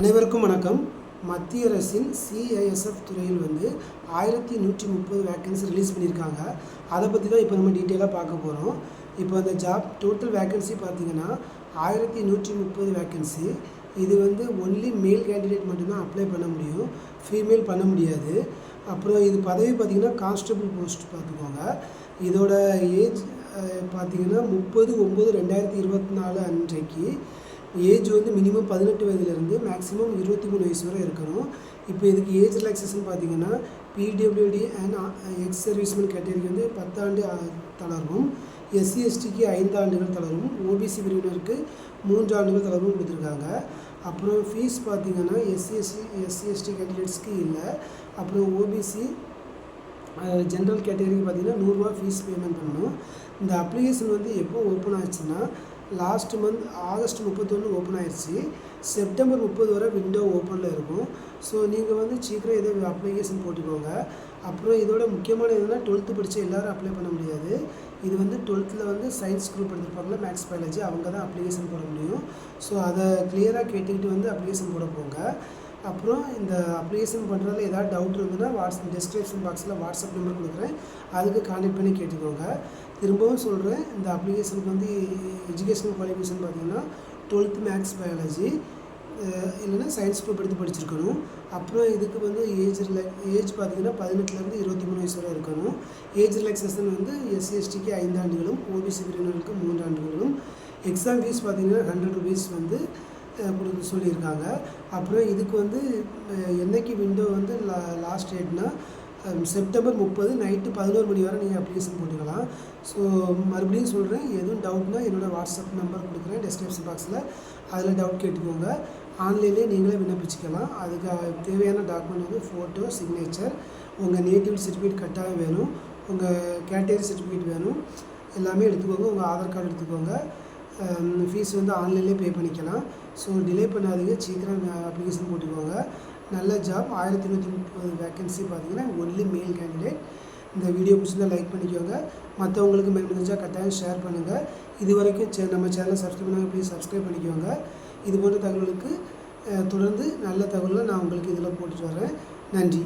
அனைவருக்கும் வணக்கம். மத்திய அரசின் சிஐஎஸ்எஃப் துறையில் வந்து ஆயிரத்தி நூற்றி முப்பது வேக்கன்சி ரிலீஸ் பண்ணியிருக்காங்க. அதை பற்றி தான் இப்போ நம்ம டீட்டெயிலாக பார்க்க போகிறோம் இப்போ அந்த ஜாப் டோட்டல் வேக்கன்சி பார்த்தீங்கன்னா ஆயிரத்தி நூற்றி முப்பது வேக்கன்சி இது வந்து ஒன்லி மேல் கேண்டிடேட் மட்டும்தான் அப்ளை பண்ண முடியும். ஃபீமேல் பண்ண முடியாது. அப்புறம் இது பதவி பார்த்திங்கன்னா கான்ஸ்டபிள் போஸ்ட் பார்த்துக்கோங்க. இதோட ஏஜ் பார்த்திங்கன்னா முப்பது ஒம்பது ரெண்டாயிரத்தி இருபத்தி நாலு அன்றைக்கு ஏஜ் வந்து மினிமம் பதினெட்டு வயதுலேருந்து மேக்ஸிமம் இருபத்தி மூணு வயசு வரை இருக்கணும். இப்போ இதுக்கு ஏஜ் ரிலாக்ஸேஷன் பார்த்தீங்கன்னா பிடபிள்யூடி அண்ட் எக்ஸ் சர்வீஸ்மேன் கேட்டகரிக்கு வந்து பத்தாண்டு தளரும் தளர்வும். எஸ்சி எஸ்டிக்கு ஐந்து ஆண்டுகள் தளர்வும். ஓபிசி பிரிவினருக்கு மூன்று ஆண்டுகள் தளர்வும் கொடுத்துருக்காங்க. அப்புறம் ஃபீஸ் பார்த்தீங்கன்னா எஸ்சி எஸ்சி எஸ்சி எஸ்டி கேண்டிடேட்ஸ்க்கு இல்லை. அப்புறம் ஓபிசி ஜென்ரல் கேட்டகரிக்கு பார்த்தீங்கன்னா நூறுரூவா ஃபீஸ் பேமெண்ட் பண்ணணும். இந்த அப்ளிகேஷன் வந்து எப்போ ஓப்பன் ஆச்சுன்னா லாஸ்ட் மந்த் ஆகஸ்ட் முப்பத்தொன்று ஓப்பன் ஆயிடுச்சு செப்டம்பர் முப்பது வரை விண்டோ ஓப்பனில் இருக்கும். ஸோ நீங்கள் வந்து சீக்கிரம் எதோ அப்ளிகேஷன் போட்டுக்கோங்க. அப்புறம் இதோட முக்கியமான என்னன்னா டுவெல்த்து படித்த எல்லோரும் அப்ளை பண்ண முடியாது. இது வந்து டுவெல்த்தில் வந்து சயின்ஸ் குரூப் எடுத்திருப்பாங்களா மேக்ஸ் பயாலஜி அவங்க தான் அப்ளிகேஷன் போட முடியும். ஸோ அதை கிளியராக கேட்டுக்கிட்டு வந்து அப்ளிகேஷன் போட போங்க. அப்புறம் இந்த அப்ளிகேஷன் பண்ணுறதுல ஏதாவது டவுட் இருந்ததுன்னா வாட்ஸ் டிஸ்கிரிப்ஷன் பாக்ஸில் வாட்ஸ்அப் நம்பர் கொடுக்குறேன். அதுக்கு கான்டெக்ட் பண்ணி கேட்டுக்கோங்க. திரும்பவும் சொல்கிறேன் இந்த அப்ளிகேஷனுக்கு வந்து எஜுகேஷனல் குவாலிஃபிகேஷன் பார்த்தீங்கன்னா டுவெல்த் மேக்ஸ் பயாலஜி இல்லைன்னா சயின்ஸ் குரூப் எடுத்து படிச்சிருக்கணும். அப்புறம் இதுக்கு வந்து ஏஜ் ரிலே ஏஜ் பார்த்தீங்கன்னா பதினெட்டுலேருந்து இருபத்தி மூணு வயசு வரை இருக்கணும். ஏஜ் ரிலாக்ஸேஷன் வந்து எஸ்சிஎஸ்டிக்கு ஐந்து ஆண்டுகளும் ஓபிசி பிரிவினருக்கு மூன்று ஆண்டுகளும். எக்ஸாம் ஃபீஸ் பார்த்தீங்கன்னா ஹண்ட்ரட் ருபீஸ் வந்து அஹ், கொடுக்க சொல்லியிருக்காங்க. அப்புறம் இதுக்கு வந்து என்னைக்கு விண்டோ வந்து லா லாஸ்ட் டேட்னா Um, செப்டம்பர் முப்பது நைட்டு பதினோரு மணி வரை நீங்கள் அப்ளிகேஷன் போட்டுக்கலாம். ஸோ மறுபடியும் சொல்கிறேன் எதுவும் டவுட்னா என்னோடய வாட்ஸ்அப் நம்பர் கொடுக்குறேன் டிஸ்கிரிப்ஷன் பாக்ஸில் அதில் டவுட் கேட்டுக்கோங்க. ஆன்லைன்லேயே நீங்களே விண்ணப்பிச்சுக்கலாம். அதுக்கு தேவையான டாக்குமெண்ட் வந்து ஃபோட்டோ சிக்னேச்சர் உங்கள் நேட்டிவ் சர்டிஃபிகேட் கட்டாயம் வேணும். உங்கள் கேட்டகரி சர்டிஃபிகேட் வேணும். எல்லாமே எடுத்துக்கோங்க. உங்கள் ஆதார் கார்டு எடுத்துக்கோங்க. ஃபீஸ் வந்து ஆன்லைன்லேயே பே பண்ணிக்கலாம். ஸோ டிலே பண்ணாதீங்க. சீக்கிரம் அப்ளிகேஷன் போட்டுக்கோங்க. நல்ல ஜாப் ஆயிரத்தி நூற்றி முப்பது வேக்கன்சி பார்த்தீங்கன்னா ஒன்லி மேல் கேண்டிடேட் இந்த வீடியோ பிடிச்சிருந்தா லைக் பண்ணிக்கோங்க. மற்றவங்களுக்கு மேல் முடிஞ்சால் கட்டாயம் ஷேர் பண்ணுங்கள் இது வரைக்கும் சே நம்ம சேனலை சப்ஸ்கிரைப் பண்ணாங்க ப்ளீஸ் சப்ஸ்கிரைப் பண்ணிக்கோங்க. இது போன்ற தகவலுக்கு தொடர்ந்து நல்ல தகவலை நான் உங்களுக்கு இதில் போட்டுட்டு வரேன். நன்றி.